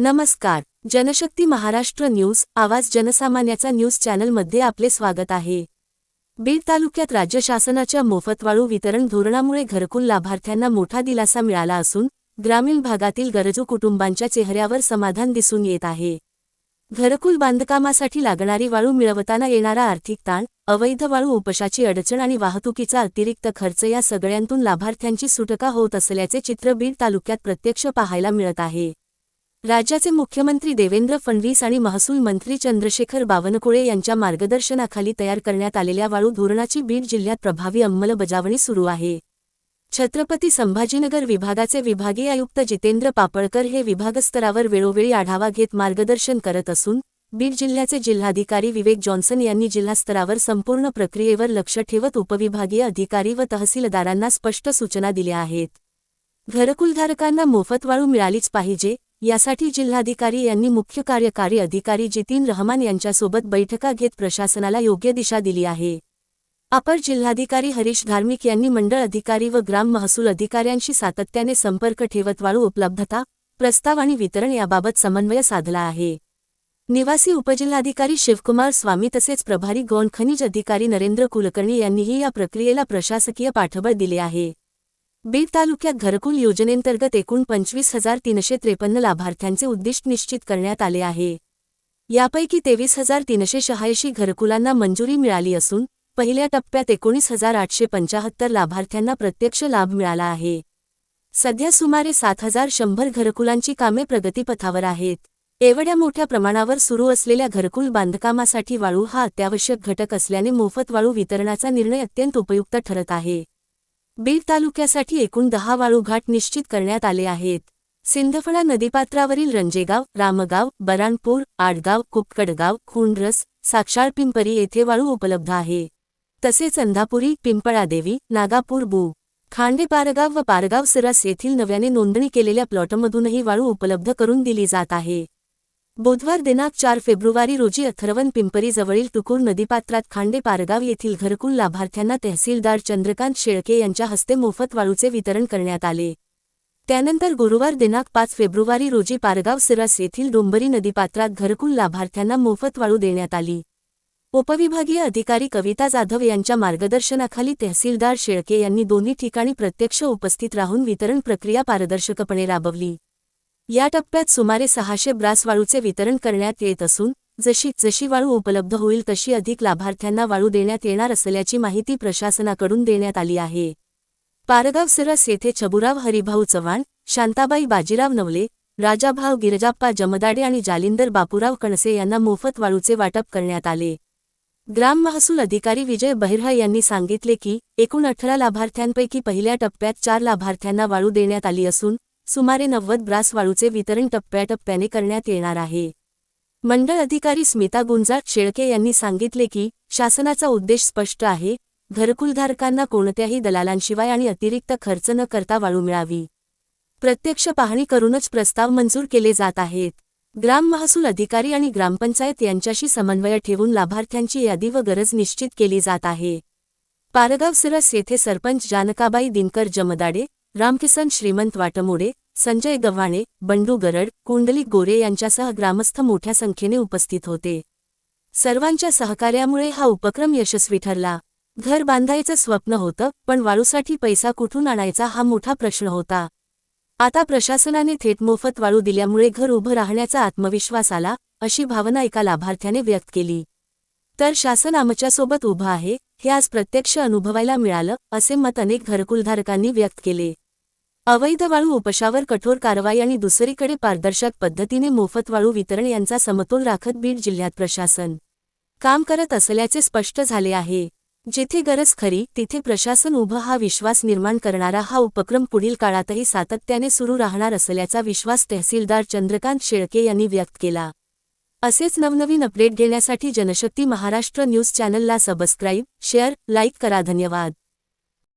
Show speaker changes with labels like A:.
A: नमस्कार जनशक्ती महाराष्ट्र न्यूज आवाज जनसामान्याचा न्यूज चॅनलमध्ये आपले स्वागत आहे. बीड तालुक्यात राज्य शासनाच्या मोफतवाळू वितरण धोरणामुळे घरकुल लाभार्थ्यांना मोठा दिलासा मिळाला असून ग्रामीण भागातील गरजू कुटुंबांच्या चेहऱ्यावर समाधान दिसून येत आहे. घरकुल बांधकामासाठी लागणारी वाळू मिळवताना येणारा आर्थिक ताण अवैध वाळू उपशाची अडचण आणि वाहतुकीचा अतिरिक्त खर्च या सगळ्यांतून लाभार्थ्यांची सुटका होत असल्याचे चित्र बीड तालुक्यात प्रत्यक्ष पाहायला मिळत आहे. राज्याचे मुख्यमंत्री देवेंद्र फडणवीस आणि महसूल मंत्री चंद्रशेखर बावनकुळे यांच्या मार्गदर्शनाखाली तयार करण्यात आलेल्या वाळू धोरणाची बीड जिल्ह्यात प्रभावी अंमलबजावणी सुरू आहे. छत्रपती संभाजीनगर विभागाचे विभागीय आयुक्त जितेंद्र पापळकर हे विभागस्तरावर वेळोवेळी आढावा घेत मार्गदर्शन करत असून बीड जिल्ह्याचे जिल्हाधिकारी विवेक जॉन्सन यांनी जिल्हास्तरावर संपूर्ण प्रक्रियेवर लक्ष ठेवत उपविभागीय अधिकारी व तहसीलदारांना स्पष्ट सूचना दिल्या आहेत. घरकुलधारकांना मोफत वाळू मिळालीच पाहिजे यासाठी जिल्हाधिकारी यांनी मुख्य कार्यकारी अधिकारी जितीन रहमान यांच्यासोबत बैठका घेत प्रशासनाला योग्य दिशा दिली आहे. अपर जिल्हाधिकारी हरीश धार्मिक यांनी मंडळ अधिकारी व ग्राम महसूल अधिकाऱ्यांशी सातत्याने संपर्क ठेवत वाळू उपलब्धता प्रस्ताव आणि वितरण याबाबत समन्वय साधला आहे. निवासी उपजिल्हाधिकारी शिवकुमार स्वामी तसेच प्रभारी गौण खनिज अधिकारी नरेंद्र कुलकर्णी यांनीही या प्रक्रियेला प्रशासकीय पाठबळ दिले आहे. बीड तालुक्यात घरकुल योजनेंतर्गत एकूण पंचवीस हजार तीनशे त्रेपन्न लाभार्थ्यांचे उद्दिष्ट निश्चित करण्यात आले आहे. यापैकी तेवीस हजार तीनशे शहाऐंशी घरकुलांना मंजुरी मिळाली असून पहिल्या टप्प्यात एकोणीस हजार आठशे पंचाहत्तर लाभार्थ्यांना प्रत्यक्ष लाभ मिळाला आहे. सध्या सुमारे सात हजार शंभर घरकुलांची कामे प्रगतीपथावर आहेत. एवढ्या मोठ्या प्रमाणावर सुरू असलेल्या घरकुल बांधकामासाठी वाळू हा अत्यावश्यक घटक असल्याने मोफत वाळू वितरणाचा निर्णय अत्यंत उपयुक्त ठरत आहे. बीड तालुक्यासाठी एकूण दहा वाळू घाट निश्चित करण्यात आले आहेत. सिंधफळा नदीपात्रावरील रंजेगाव रामगाव बराणपूर आडगाव कुपकडगाव खुंडरस साक्षाळ पिंपरी येथे वाळू उपलब्ध आहे. तसेच अंधापुरी पिंपळादेवी नागापूर बू खांडे पारगाव व पारगाव सरस येथील नव्याने नोंदणी केलेल्या प्लॉटमधूनही वाळू उपलब्ध करून दिली जात आहे. बुधवार दिनांक चार फेब्रुवारी रोजी अथर्वन पिंपरीजवळील तुकूर टुकूर नदीपात्रात खांडे पारगाव येथील घरकुल लाभार्थ्यांना तहसीलदार चंद्रकांत शेळके यांच्या हस्ते मोफत वाळूचे वितरण करण्यात आले. त्यानंतर गुरुवार दिनांक पाच फेब्रुवारी रोजी पारगाव सिरस येथील डोंबरी नदीपात्रात घरकुल लाभार्थ्यांना मोफत वाळू देण्यात आली. उपविभागीय अधिकारी कविता जाधव यांच्या मार्गदर्शनाखाली तहसीलदार शेळके यांनी दोन्ही ठिकाणी प्रत्यक्ष उपस्थित राहून वितरण प्रक्रिया पारदर्शकपणे राबवली. या टप्प्यात सुमारे सहाशे ब्रास वाळूचे वितरण करण्यात येत असून जशी जशी वाळू उपलब्ध होईल तशी अधिक लाभार्थ्यांना वाळू देण्यात येणार असल्याची माहिती प्रशासनाकडून देण्यात आली आहे. पारगाव सिरस येथे छबुराव हरिभाऊ चव्हाण शांताबाई बाजीराव नवले राजाभाव गिरजाप्पा जमदाडे आणि जालिंदर बापूराव कणसे यांना मोफत वाळूचे वाटप करण्यात आले. ग्राम महसूल अधिकारी विजय बहिर्हा यांनी सांगितले की एकूण अठरा लाभार्थ्यांपैकी पहिल्या टप्प्यात चार लाभार्थ्यांना वाळू देण्यात आली असून सुमारे नव्वद ब्रास वाळूचे वितरण टप्प्याटप्प्याने करण्यात येणार आहे. मंडळ अधिकारी स्मिता गुंजाळ शेळके यांनी सांगितले की शासनाचा उद्देश स्पष्ट आहे घरकुलधारकांना कोणत्याही दलालांशिवाय आणि अतिरिक्त खर्च न करता वाळू मिळावी. प्रत्यक्ष पाहणी करूनच प्रस्ताव मंजूर केले जात आहेत. ग्राम महसूल अधिकारी आणि ग्रामपंचायत यांच्याशी समन्वय ठेवून लाभार्थ्यांची यादी व गरज निश्चित केली जात आहे. पारगाव सिरस येथे सरपंच जानकाबाई दिनकर जमदाडे रामकिसन श्रीमंत वाटमोडे संजय गव्हाणे बंडू गरड कुंडली गोरे यांच्यासह ग्रामस्थ मोठ्या संख्येने उपस्थित होते. सर्वांच्या सहकार्यामुळे हा उपक्रम यशस्वी ठरला. घर बांधायचं स्वप्न होतं पण वाळूसाठी पैसा कुठून आणायचा हा मोठा प्रश्न होता. आता प्रशासनाने थेट मोफत वाळू दिल्यामुळे घर उभं राहण्याचा आत्मविश्वास आला अशी भावना एका लाभार्थ्याने व्यक्त केली. तर शासन आमच्यासोबत उभं आहे हे आज प्रत्यक्ष अनुभवायला मिळालं असे मत अनेक घरकुलधारकांनी व्यक्त केले. अवैध वाळू उपशावर कठोर कारवाई आणि दुसरीकडे पारदर्शक पद्धतीने मोफत वाळू वितरण यांचा समतोल राखत बीड जिल्ह्यात प्रशासन. काम करत असल्याचे स्पष्ट झाले आहे. जिथे गरज खरी तिथे प्रशासन उभं हा विश्वास निर्माण करणारा हा उपक्रम पुढील काळातही सातत्याने सुरू राहणार असल्याचा विश्वास तहसीलदार चंद्रकांत शेळके यांनी व्यक्त केला. असेच नवनवीन अपडेट घेण्यासाठी जनशक्ती महाराष्ट्र न्यूज चॅनलला सबस्क्राईब शेअर लाईक करा. धन्यवाद.